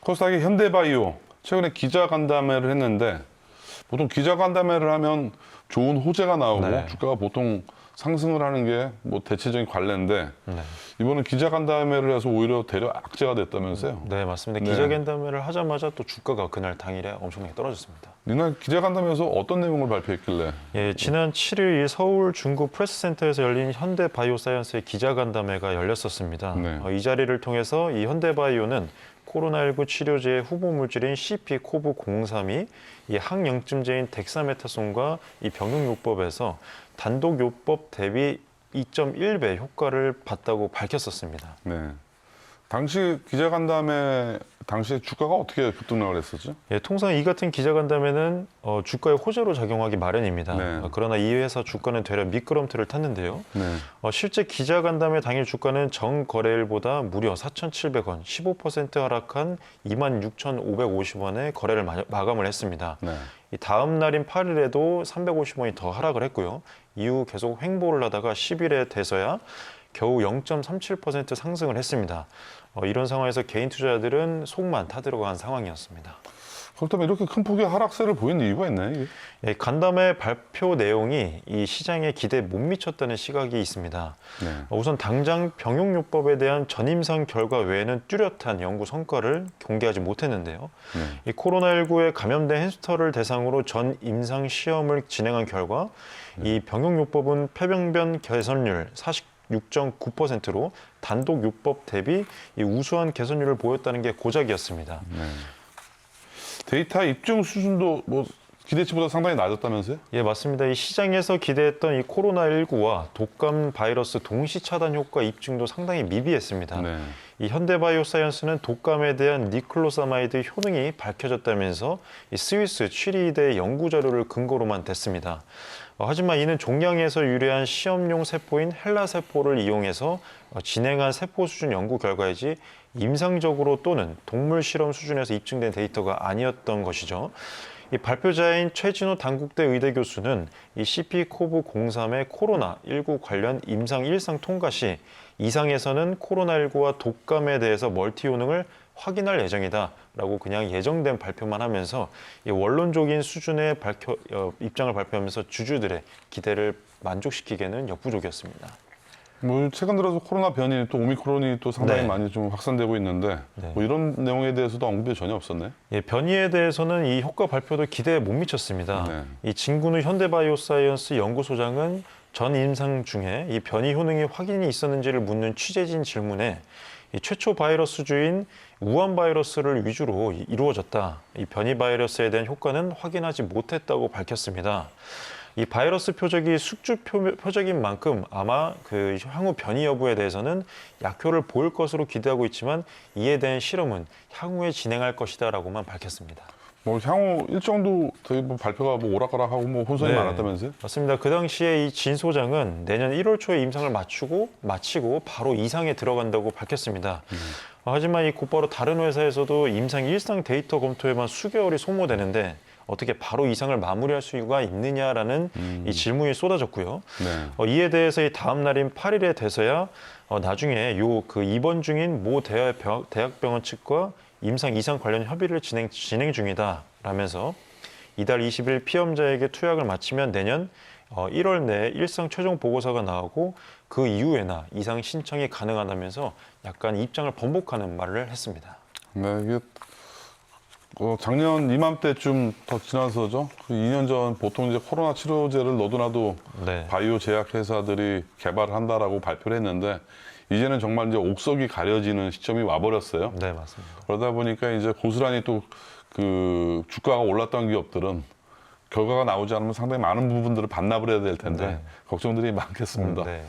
코스닥의 현대바이오 최근에 기자간담회를 했는데 보통 기자간담회를 하면 좋은 호재가 나오고 네. 주가가 보통 상승을 하는 게 뭐 대체적인 관례인데 네. 이번은 기자간담회를 해서 오히려 대려 악재가 됐다면서요. 네, 맞습니다. 네. 기자간담회를 하자마자 또 주가가 그날 당일에 엄청나게 떨어졌습니다. 이날 기자간담회에서 어떤 내용을 발표했길래 예, 지난 7일 이 서울 중구 프레스센터에서 열린 현대바이오사이언스의 기자간담회가 열렸었습니다. 네. 어, 이 자리를 통해서 이 현대바이오는 코로나19 치료제의 후보 물질인 CP-코브03이 이 항염증제인 덱사메타손과 이 병용요법에서 단독 요법 대비 2.1배 효과를 봤다고 밝혔었습니다. 네. 당시 기자간담회 당시에 주가가 어떻게 급등락을 했었죠? 예, 통상 이 같은 기자간담회는 어, 주가의 호재로 작용하기 마련입니다. 네. 어, 그러나 이 회사 주가는 되려 미끄럼틀을 탔는데요. 네. 어, 실제 기자간담회 당일 주가는 정 거래일보다 무려 4,700원, 15% 하락한 26,550원에 거래를 마, 마감을 했습니다. 네. 이 다음 날인 8일에도 350원이 더 하락을 했고요. 이후 계속 횡보를 하다가 10일에 돼서야 겨우 0.37% 상승을 했습니다. 어, 이런 상황에서 개인 투자자들은 속만 타들어간 상황이었습니다. 그렇다면 이렇게 큰 폭의 하락세를 보이는 이유가 있나요? 이게? 예, 간담회 발표 내용이 이 시장의 기대에 못 미쳤다는 시각이 있습니다. 네. 어, 우선 당장 병용요법에 대한 전임상 결과 외에는 뚜렷한 연구 성과를 공개하지 못했는데요. 네. 이 코로나19에 감염된 햄스터를 대상으로 전 임상 시험을 진행한 결과 이 병용요법은 폐병변 개선율 46.9%로 단독 요법 대비 이 우수한 개선율을 보였다는 게 고작이었습니다. 네. 데이터 입증 수준도 뭐 기대치보다 상당히 낮았다면서요? 예, 맞습니다. 이 시장에서 기대했던 이 코로나19와 독감 바이러스 동시 차단 효과 입증도 상당히 미비했습니다. 네. 이 현대바이오사이언스는 독감에 대한 니클로사마이드 효능이 밝혀졌다면서 이 스위스 취리대 연구 자료를 근거로만 댔습니다. 어, 하지만 이는 종양에서 유래한 시험용 세포인 헬라 세포를 이용해서 어, 진행한 세포 수준 연구 결과이지 임상적으로 또는 동물 실험 수준에서 입증된 데이터가 아니었던 것이죠. 이 발표자인 최진호 당국대 의대 교수는 이 CP-코브03의 코로나19 관련 임상 일상 통과 시 이상에서는 코로나19와 독감에 대해서 멀티 효능을 확인할 예정이다라고 그냥 예정된 발표만 하면서 이 원론적인 수준의 발표, 어, 입장을 발표하면서 주주들의 기대를 만족시키기에는 역부족이었습니다. 뭐 최근 들어서 코로나 변이 또 오미크론이 또 상당히 네. 많이 좀 확산되고 있는데 네. 뭐 이런 내용에 대해서도 언급이 전혀 없었네. 예, 변이에 대해서는 이 효과 발표도 기대에 못 미쳤습니다. 네. 이 진군우 현대바이오사이언스 연구소장은 전 임상 중에 이 변이 효능이 확인이 있었는지를 묻는 취재진 질문에 이 최초 바이러스 주인 우한 바이러스를 위주로 이- 이루어졌다. 이 변이 바이러스에 대한 효과는 확인하지 못했다고 밝혔습니다. 이 바이러스 표적이 숙주 표- 표적인 만큼 아마 그 향후 변이 여부에 대해서는 약효를 보일 것으로 기대하고 있지만 이에 대한 실험은 향후에 진행할 것이다라고만 밝혔습니다. 뭐 향후 일정도 저희 뭐 발표가 뭐 오락가락하고 뭐 혼선이 네. 많았다면서요? 맞습니다. 그 당시에 이 진 소장은 내년 1월 초에 임상을 마치고 마치고 바로 이상에 들어간다고 밝혔습니다. 어, 하지만 이 곧바로 다른 회사에서도 임상 일상 데이터 검토에만 수개월이 소모되는데 어떻게 바로 이상을 마무리할 수가 있느냐라는 이 질문이 쏟아졌고요. 네. 어, 이에 대해서 이 다음 날인 8일에 돼서야 어, 나중에 요 그 입원 중인 모 대학병, 대학병원 측과 임상 이상 관련 협의를 진행 진행 중이다라면서 이달 20일 피험자에게 투약을 마치면 내년 어, 1월 내에 일상 최종 보고서가 나오고 그 이후에나 이상 신청이 가능하다면서 약간 입장을 번복하는 말을 했습니다. 네, 이게 어, 작년 이맘때쯤 더 지나서죠. 그 2년 전 보통 이제 코로나 치료제를 너도나도 네. 바이오 제약 회사들이 개발한다라고 발표를 했는데 이제는 정말 이제 옥석이 가려지는 시점이 와버렸어요. 네, 맞습니다. 그러다 보니까 이제 고스란히 또 그 주가가 올랐던 기업들은 결과가 나오지 않으면 상당히 많은 부분들을 반납을 해야 될 텐데 네. 걱정들이 많겠습니다. 네.